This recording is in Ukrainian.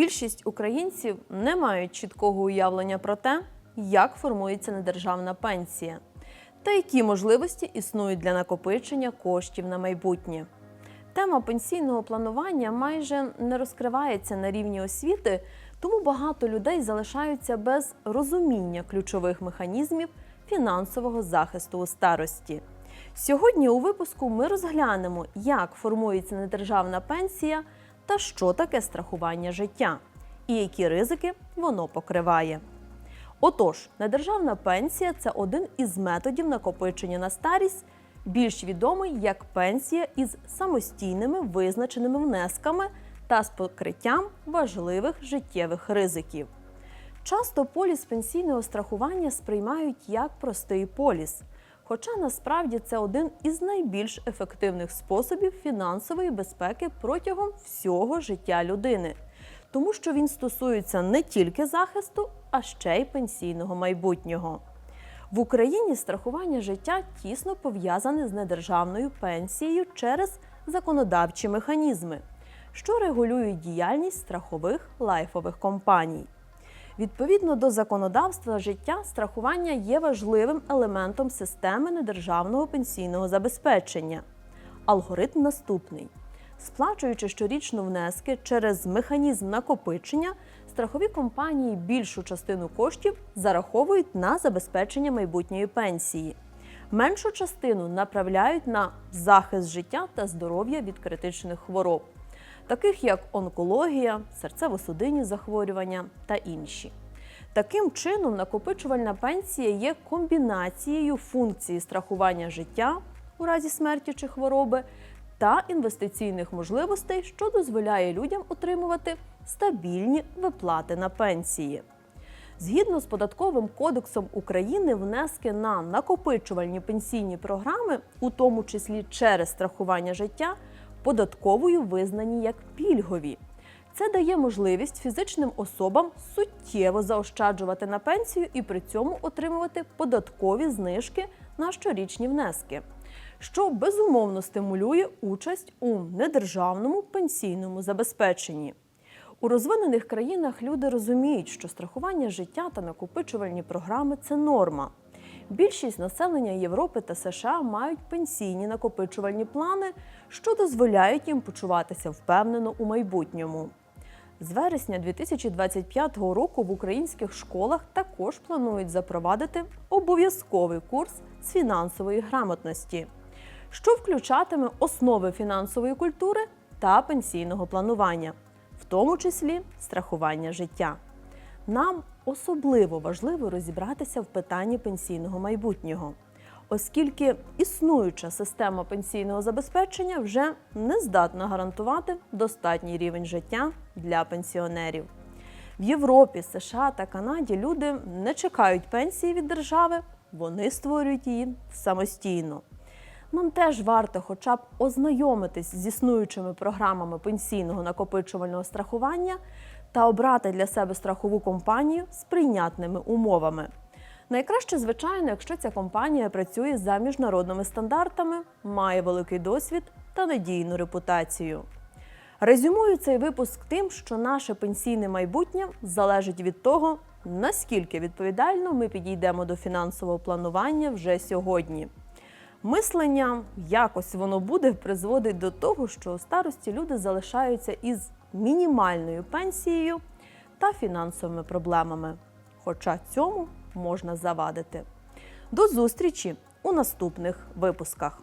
Більшість українців не мають чіткого уявлення про те, як формується недержавна пенсія та які можливості існують для накопичення коштів на майбутнє. Тема пенсійного планування майже не розкривається на рівні освіти, тому багато людей залишаються без розуміння ключових механізмів фінансового захисту у старості. Сьогодні у випуску ми розглянемо, як формується недержавна пенсія та що таке страхування життя, і які ризики воно покриває. Отож, недержавна пенсія це один із методів накопичення на старість, більш відомий як пенсія із самостійними визначеними внесками та з покриттям важливих життєвих ризиків. Часто поліс пенсійного страхування сприймають як простий поліс, хоча насправді це один із найбільш ефективних способів фінансової безпеки протягом всього життя людини, тому що він стосується не тільки захисту, а ще й пенсійного майбутнього. В Україні страхування життя тісно пов'язане з недержавною пенсією через законодавчі механізми, що регулюють діяльність страхових лайфових компаній. Відповідно до законодавства життя, страхування є важливим елементом системи недержавного пенсійного забезпечення. Алгоритм наступний: сплачуючи щорічно внески через механізм накопичення, страхові компанії більшу частину коштів зараховують на забезпечення майбутньої пенсії. Меншу частину направляють на захист життя та здоров'я від критичних хвороб, таких як онкологія, серцево-судинні захворювання та інші. Таким чином, накопичувальна пенсія є комбінацією функції страхування життя у разі смерті чи хвороби та інвестиційних можливостей, що дозволяє людям отримувати стабільні виплати на пенсії. Згідно з податковим кодексом України, внески на накопичувальні пенсійні програми, у тому числі через страхування життя, податковою визнані як пільгові. Це дає можливість фізичним особам суттєво заощаджувати на пенсію і при цьому отримувати податкові знижки на щорічні внески, що безумовно стимулює участь у недержавному пенсійному забезпеченні. У розвинених країнах люди розуміють, що страхування життя та накопичувальні програми це норма. Більшість населення Європи та США мають пенсійні накопичувальні плани, що дозволяють їм почуватися впевнено у майбутньому. З вересня 2025 року в українських школах також планують запровадити обов'язковий курс з фінансової грамотності, що включатиме основи фінансової культури та пенсійного планування, в тому числі страхування життя. Нам особливо важливо розібратися в питанні пенсійного майбутнього, оскільки існуюча система пенсійного забезпечення вже не здатна гарантувати достатній рівень життя для пенсіонерів. В Європі, США та Канаді люди не чекають пенсії від держави, вони створюють її самостійно. Нам теж варто хоча б ознайомитись з існуючими програмами пенсійного накопичувального страхування та обрати для себе страхову компанію з прийнятними умовами. Найкраще, звичайно, якщо ця компанія працює за міжнародними стандартами, має великий досвід та надійну репутацію. Резюмую цей випуск тим, що наше пенсійне майбутнє залежить від того, наскільки відповідально ми підійдемо до фінансового планування вже сьогодні. Мислення, якось воно буде, призводить до того, що у старості люди залишаються із мінімальною пенсією та фінансовими проблемами. Хоча цьому можна завадити. До зустрічі у наступних випусках.